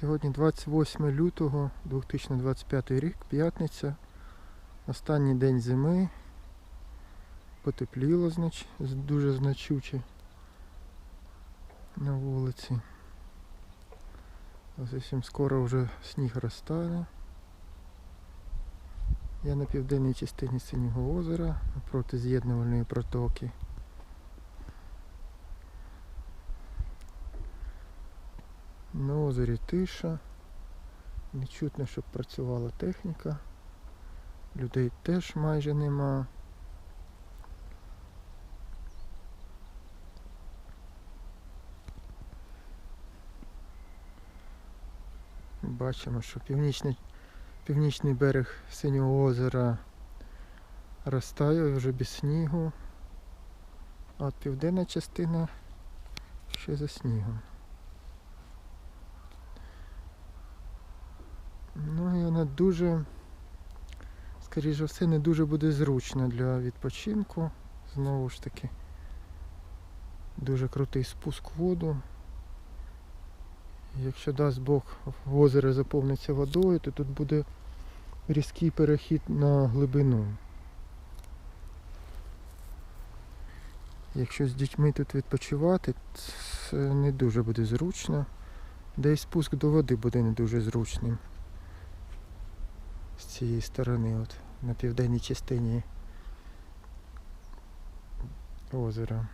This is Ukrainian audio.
Сьогодні 28 лютого 2025 рік, п'ятниця. Останній день зими. Потепліло знач... дуже значуче на вулиці. Зовсім скоро вже сніг розтане. Я на південній частині Синього озера напроти з'єднувальної протоки. На озері тиша. Не чутно, щоб працювала техніка. Людей теж майже нема. Бачимо, що північний, північний берег Синього озера розтає вже без снігу, а південна частина ще за снігом. Ну і вона дуже, скоріш за все, не дуже буде зручна для відпочинку. Знову ж таки, дуже крутий спуск в воду. Якщо дасть Бог в озеро заповниться водою, то тут буде різкий перехід на глибину. Якщо з дітьми тут відпочивати, це не дуже буде зручно. Й спуск до води буде не дуже зручним з цієї сторони, от на південній частині озера.